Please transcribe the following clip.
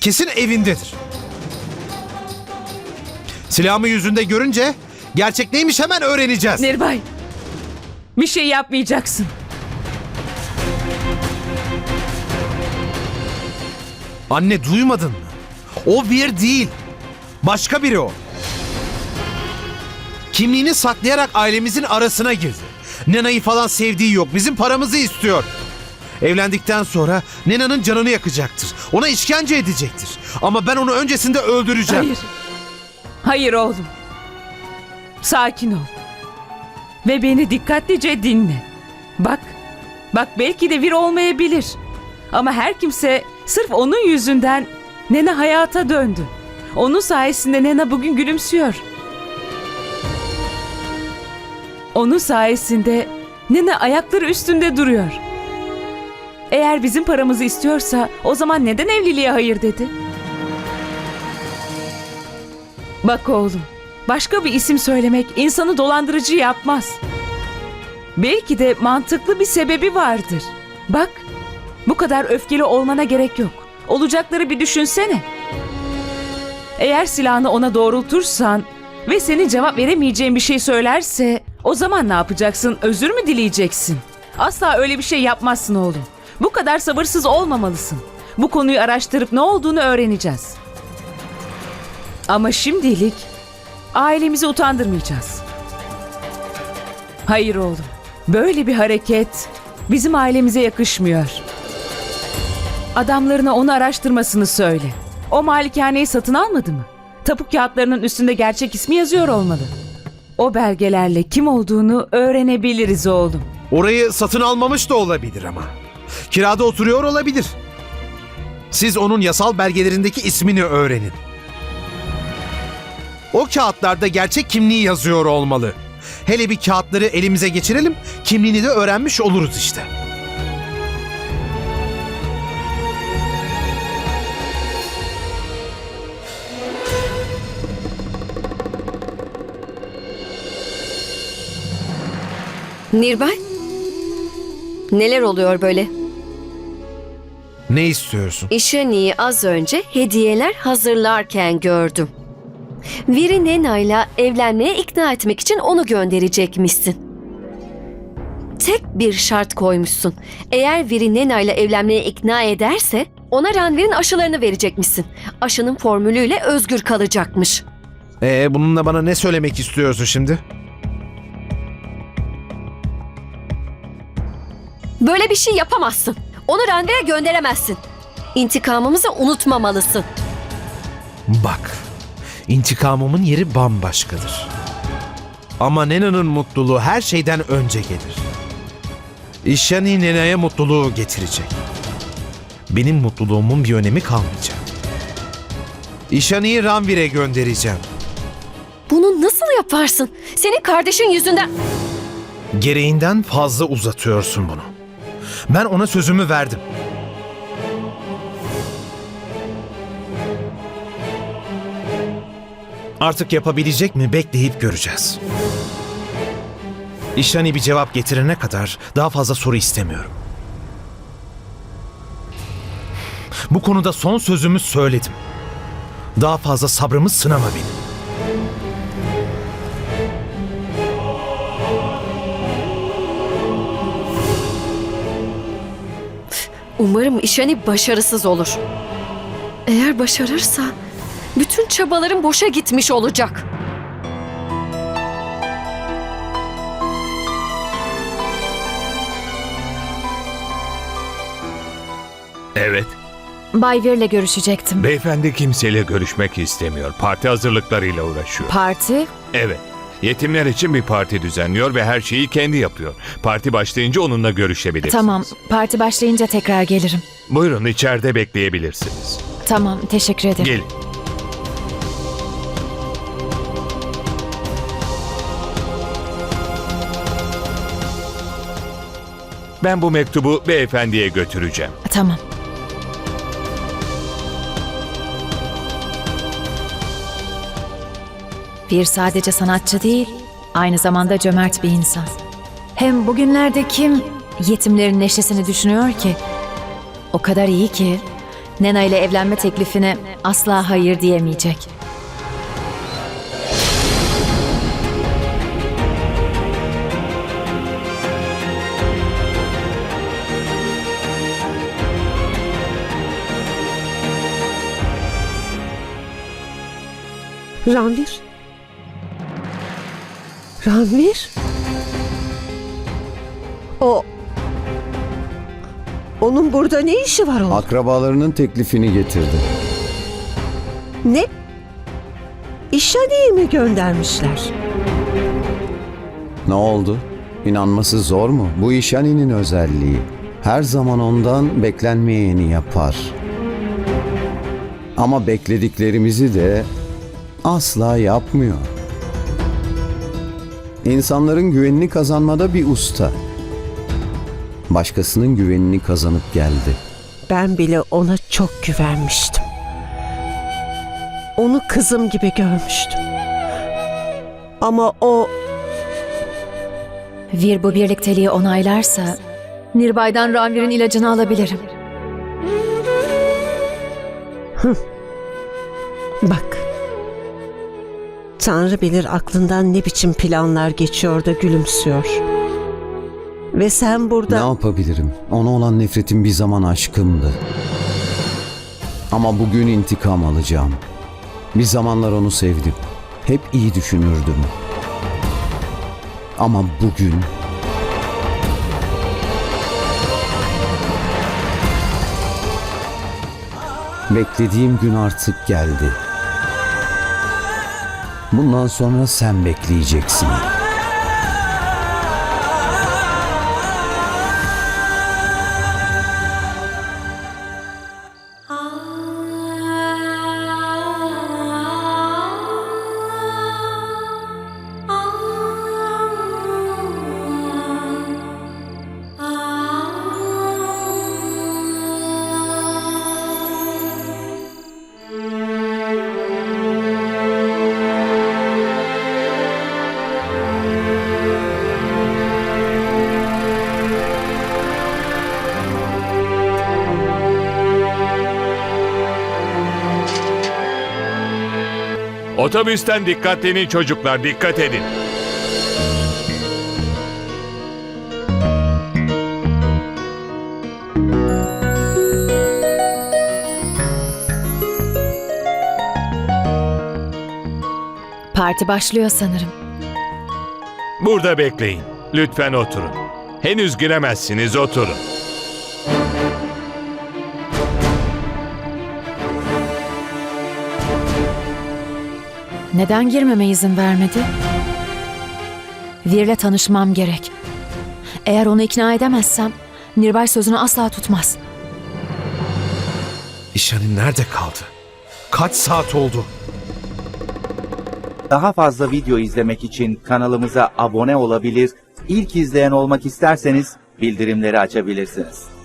kesin evindedir. Silahımı yüzünde görünce gerçek neymiş hemen öğreneceğiz. Nirbay. Bir şey yapmayacaksın. Anne duymadın mı? O bir değil. Başka biri o. Kimliğini saklayarak ailemizin arasına girdi. Nena'yı falan sevdiği yok. Bizim paramızı istiyor. Evlendikten sonra Nena'nın canını yakacaktır. Ona işkence edecektir. Ama ben onu öncesinde öldüreceğim. Hayır. Hayır oğlum. Sakin ol. Ve beni dikkatlice dinle. Bak. Bak belki de bir olmayabilir. Ama her kimse sırf onun yüzünden Nena hayata döndü. Onun sayesinde Nena bugün gülümsüyor. Onun sayesinde Nena ayakları üstünde duruyor. Eğer bizim paramızı istiyorsa o zaman neden evliliğe hayır dedi? Bak oğlum, başka bir isim söylemek insanı dolandırıcı yapmaz. Belki de mantıklı bir sebebi vardır. Bak, bu kadar öfkeli olmana gerek yok. Olacakları bir düşünsene. Eğer silahını ona doğrultursan ve senin cevap veremeyeceğin bir şey söylerse o zaman ne yapacaksın? Özür mü dileyeceksin? Asla öyle bir şey yapmazsın oğlum. Bu kadar sabırsız olmamalısın. Bu konuyu araştırıp ne olduğunu öğreneceğiz. Ama şimdilik ailemizi utandırmayacağız. Hayır oğlum. Böyle bir hareket bizim ailemize yakışmıyor. Adamlarına onu araştırmasını söyle. O malikaneyi satın almadı mı? Tapu kağıtlarının üstünde gerçek ismi yazıyor olmalı. O belgelerle kim olduğunu öğrenebiliriz oğlum. Orayı satın almamış da olabilir ama. Kirada oturuyor olabilir. Siz onun yasal belgelerindeki ismini öğrenin. O kağıtlarda gerçek kimliği yazıyor olmalı. Hele bir kağıtları elimize geçirelim, kimliğini de öğrenmiş oluruz işte. Nirbay? Neler oluyor böyle? Ne istiyorsun? İşani'yi az önce hediyeler hazırlarken gördüm. Viri Nena'yla evlenmeye ikna etmek için onu gönderecekmişsin. Tek bir şart koymuşsun. Eğer Viri Nena'yla evlenmeye ikna ederse ona Ranvir'in aşılarını verecekmişsin. Aşının formülüyle özgür kalacakmış. Ee, bununla bana ne söylemek istiyorsun şimdi? Böyle bir şey yapamazsın. Onu Ranvir'e gönderemezsin. İntikamımızı unutmamalısın. Bak, intikamımın yeri bambaşkadır. Ama Nena'nın mutluluğu her şeyden önce gelir. İşyani Nena'ya mutluluğu getirecek. Benim mutluluğumun bir önemi kalmayacak. İşani'yi Ranvir'e göndereceğim. Bunu nasıl yaparsın? Senin kardeşin yüzünden... Gereğinden fazla uzatıyorsun bunu. Ben ona sözümü verdim. Artık yapabilecek mi bekleyip göreceğiz. İşhani bir cevap getirene kadar daha fazla soru istemiyorum. Bu konuda son sözümü söyledim. Daha fazla sabrımı sınama benim. Umarım işeni başarısız olur. Eğer başarırsa bütün çabalarım boşa gitmiş olacak. Evet. Bay Vir'le görüşecektim. Beyefendi kimseyle görüşmek istemiyor. Parti hazırlıklarıyla uğraşıyor. Parti? evet. Yetimler için bir parti düzenliyor ve her şeyi kendi yapıyor. Parti başlayınca onunla görüşebilirsiniz. Tamam, parti başlayınca tekrar gelirim. Buyurun içeride bekleyebilirsiniz. Tamam, teşekkür ederim. Gelin. Ben bu mektubu beyefendiye götüreceğim. Tamam. Bir sadece sanatçı değil, aynı zamanda cömert bir insan. Hem bugünlerde kim yetimlerin neşesini düşünüyor ki? O kadar iyi ki Nena ile evlenme teklifine asla hayır diyemeyecek. Ranvir? Ranvir? O... Onun burada ne işi var oğlum? Akrabalarının teklifini getirdi. Ne? İşhaniye mi göndermişler? Ne oldu? İnanması zor mu? Bu işhaninin özelliği. Her zaman ondan beklenmeyeni yapar. Ama beklediklerimizi de asla yapmıyor. İnsanların güvenini kazanmada bir usta. Başkasının güvenini kazanıp geldi. Ben bile ona çok güvenmiştim. Onu kızım gibi görmüştüm. Ama o Vir bu birlikteliği onaylarsa Nirbay'dan Ranvir'in ilacını alabilirim. bak. Tanrı bilir aklından ne biçim planlar geçiyor da gülümsüyor. Ve sen burada... Ne yapabilirim? Ona olan nefretim bir zaman aşkımdı. Ama bugün intikam alacağım. Bir zamanlar onu sevdim. Hep iyi düşünürdüm. Ama bugün beklediğim gün artık geldi. Bundan sonra sen bekleyeceksin. Otobüsten dikkatlenin çocuklar dikkat edin. Parti başlıyor sanırım. Burada bekleyin. Lütfen oturun. Henüz giremezsiniz oturun. Neden girmeme izin vermedi? Vir'le tanışmam gerek. Eğer onu ikna edemezsem Nirbay sözünü asla tutmaz. İşhanin nerede kaldı? Kaç saat oldu? Daha fazla video izlemek için kanalımıza abone olabilir, ilk izleyen olmak isterseniz bildirimleri açabilirsiniz.